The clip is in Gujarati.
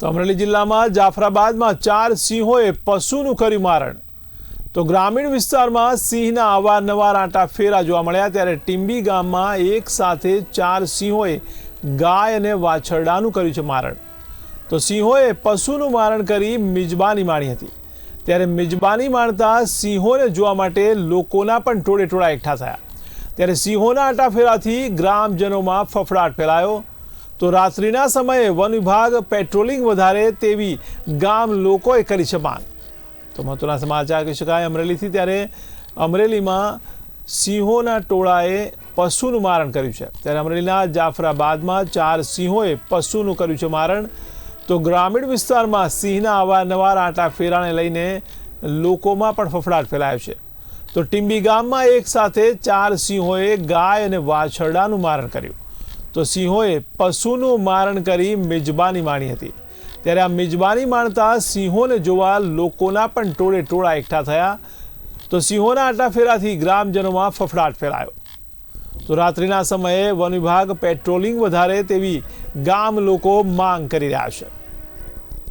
તો અમરેલી જિલ્લામાં જાફરાબાદમાં ચાર સિંહોએ પશુનું કર્યું મારણ. તો ગ્રામીણ વિસ્તારમાં સિંહના અવારનવાર આંટા ફેરા જોવા મળ્યા ત્યારે ટીંબી ગામમાં એક સાથે ચાર સિંહોએ ગાય અને વાછરડાનું કર્યું છે મારણ. તો સિંહોએ પશુનું મારણ કરી મિજબાની માણી હતી. ત્યારે મિજબાની માણતા સિંહોને જોવા માટે લોકોના પણ ટોળે ટોળા એકઠા થયા. ત્યારે સિંહોના આંટા ફેરાથી ગ્રામજનોમાં ફફડાટ ફેલાયો. તો રાત્રિના સમયે વન વિભાગ પેટ્રોલિંગ વધારે તેવી ગામ લોકોએ કરી છે માંગ. તો મહત્વના સમાચાર કહી શકાય, અમરેલીથી ત્યારે અમરેલીમાં સિંહોના ટોળાએ પશુનું મારણ કર્યું છે. ત્યારે અમરેલીના જાફરાબાદમાં ચાર સિંહોએ પશુનું કર્યું છે મારણ. તો ગ્રામીણ વિસ્તારમાં સિંહના અવારનવાર આંટા ફેરાને લઈને લોકોમાં પણ ફફડાટ ફેલાયો છે. તો ટીંબી ગામમાં એક સાથે ચાર સિંહોએ ગાય અને વાછરડાનું મારણ કર્યું. તો સિંહોએ પશુનું મારણ કરી મિજબાની માણી હતી. ત્યારે આ મિજબાની માણતા સિંહોને જોવા લોકોના પણ ટોળે ટોળા એકઠા થયા. તો સિંહોના આટાફેરાથી ગ્રામજનોમાં ફફડાટ ફેલાયો. તો રાત્રિના સમયે વન વિભાગ પેટ્રોલિંગ વધારે તેવી ગામ લોકો માંગ કરી રહ્યા છે.